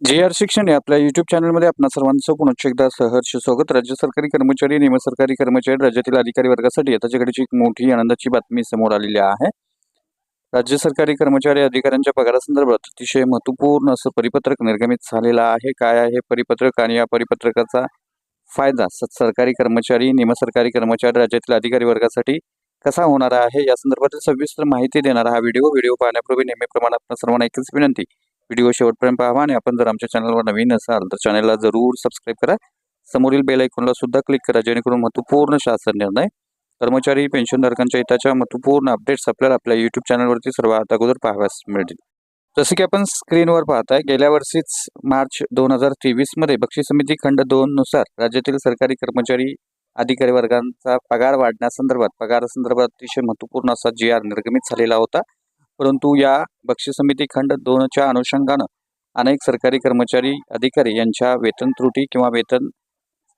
जे आर शिक्षण या आपल्या युट्यूब चॅनलमध्ये आपणा सर्वांचं पुनश्च एकदा सहर्ष स्वागत. राज्य सरकारी कर्मचारी निमसरकारी कर्मचारी राज्यातील अधिकारी वर्गासाठी आता घडीची एक मोठी आनंदाची बातमी समोर आलेली आहे. राज्य सरकारी कर्मचारी अधिकाऱ्यांच्या पगारासंदर्भात अतिशय महत्त्वपूर्ण असं परिपत्रक निर्गमित झालेलं आहे. काय आहे हे परिपत्रक आणि या परिपत्रकाचा फायदा सरकारी कर्मचारी निमसरकारी कर्मचारी राज्यातील अधिकारी वर्गासाठी कसा होणार आहे? या संदर्भातील सविस्तर माहिती देणारा हा व्हिडिओ व्हिडिओ पाहण्यापूर्वी नेहमीप्रमाणे आपण सर्वांना एकच विनंती व्हिडिओ शेवटपर्यंत पाहावा आणि आपण जर आमच्या चॅनलवर नवीन असाल तर चॅनलला जरूर सबस्क्राईब करा. समोरील बेल आयकॉनला सुद्धा क्लिक करा जेणेकरून महत्त्वपूर्ण शासन निर्णय कर्मचारी पेन्शनधारकांच्या हिताच्या महत्त्वपूर्ण अपडेट्स आपल्याला आपल्या युट्यूब चॅनलवरती सर्वात अगोदर पाहाव्यास मिळतील. जसं की आपण स्क्रीनवर पाहताय गेल्या वर्षीच मार्च दोन हजार तेवीसमध्ये बक्षी समिती खंड दोन नुसार राज्यातील सरकारी कर्मचारी अधिकारी वर्गांचा पगार वाढण्यासंदर्भात पगारासंदर्भात अतिशय महत्त्वपूर्ण असा जी आर निर्गमित झालेला होता. परंतु या बक्षी समिती खंड दोनच्या अनुषंगानं अनेक सरकारी कर्मचारी अधिकारी यांच्या वेतन त्रुटी किंवा वेतन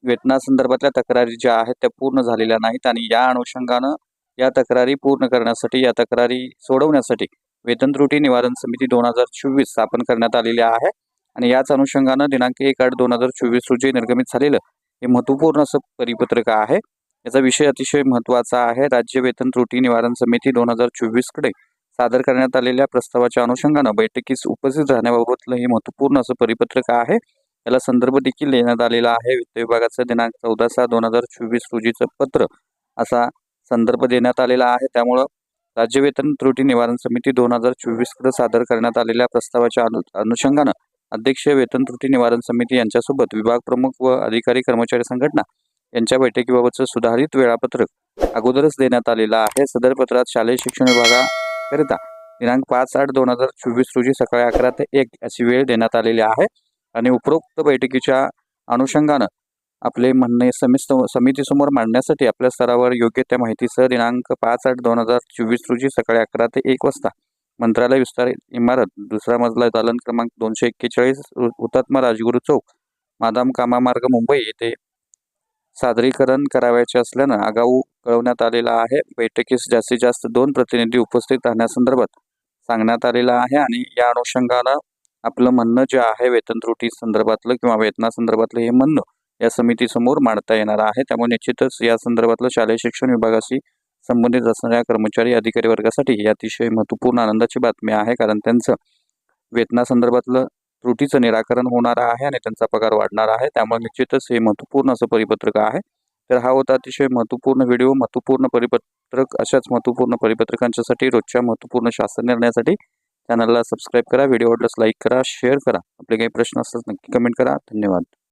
वेतनासंदर्भातल्या तक्रारी ज्या आहेत त्या पूर्ण झालेल्या नाहीत आणि या अनुषंगानं या तक्रारी पूर्ण करण्यासाठी या तक्रारी सोडवण्यासाठी वेतन त्रुटी निवारण समिती दोन हजार चोवीस स्थापन करण्यात आलेली आहे आणि याच अनुषंगानं दिनांक एक आठ दोन हजार चोवीस रोजी निर्गमित झालेलं हे महत्त्वपूर्ण असं परिपत्रक आहे. याचा विषय अतिशय महत्त्वाचा आहे. राज्य वेतन त्रुटी निवारण समिती दोन हजार चोवीसकडे सादर करण्यात आलेल्या प्रस्तावाच्या अनुषंगानं बैठकीस उपस्थित राहण्याबाबतलं हे महत्त्वपूर्ण असं परिपत्रक आहे. याला संदर्भ देखील देण्यात आलेला आहे. वित्त विभागाचं दिनांक चौदा सहा दोन हजार चोवीस रोजीचं पत्र असा संदर्भ देण्यात आलेला आहे. त्यामुळं राज्य वेतन त्रुटी निवारण समिती दोन हजार चोवीसकडे सादर करण्यात आलेल्या प्रस्तावाच्या अनु अनुषंगानं अध्यक्ष वेतन त्रुटी निवारण समिती यांच्यासोबत विभाग प्रमुख व अधिकारी कर्मचारी संघटना यांच्या बैठकीबाबतचं सुधारित वेळापत्रक अगोदरच देण्यात आलेलं आहे. सदर पत्रात शालेय शिक्षण विभागा विभागाकरिता दिनांक पाच आठ दोन हजार चोवीस रोजी सकाळी अकरा ते एक अशी वेळ देण्यात आलेली आहे आणि उपरोक्त बैठकीच्या अनुषंगानं आपले म्हणणे समिस्त समितीसमोर मांडण्यासाठी आपल्या स्तरावर योग्य त्या माहितीसह दिनांक पाच आठ दोन हजार चोवीस रोजी सकाळी अकरा ते एक वाजता मंत्रालय विस्तार इमारत दुसरा मजला दालन क्रमांक दोनशे एक्केचाळीस हुतात्मा राजगुरू चौक मादाम कामा मार्ग मुंबई येथे सादरीकरण करावयाचे असल्यानं आगाऊ कळवण्यात आलेलं आहे. बैठकीस जास्तीत जास्त दोन प्रतिनिधी उपस्थित राहण्यासंदर्भात सांगण्यात आलेलं आहे आणि या अनुषंगानं आपलं म्हणणं जे आहे वेतन त्रुटी संदर्भातलं किंवा वेतनासंदर्भातलं हे म्हणणं या समितीसमोर मांडता येणार आहे. त्यामुळे निश्चितच या संदर्भातलं शालेय शिक्षण विभागाशी संबंधित असणाऱ्या कर्मचारी अधिकारी वर्गासाठी ही अतिशय महत्त्वपूर्ण आनंदाची बातमी आहे कारण त्यांचं वेतनासंदर्भातलं त्रुटीचं निराकरण होणार आहे आणि त्यांचा पगार वाढणार आहे. त्यामुळे निश्चितच हे महत्त्वपूर्ण असं परिपत्रक आहे. तर हा होता अतिशय महत्त्वपूर्ण व्हिडिओ महत्त्वपूर्ण परिपत्रक. अशाच महत्त्वपूर्ण परिपत्रकांच्यासाठी रोजच्या महत्त्वपूर्ण शासन निर्णयासाठी चॅनलला सबस्क्राईब करा. व्हिडिओ आवडल्यास लाईक करा शेअर करा. आपले काही प्रश्न असतात नक्की कमेंट करा. धन्यवाद.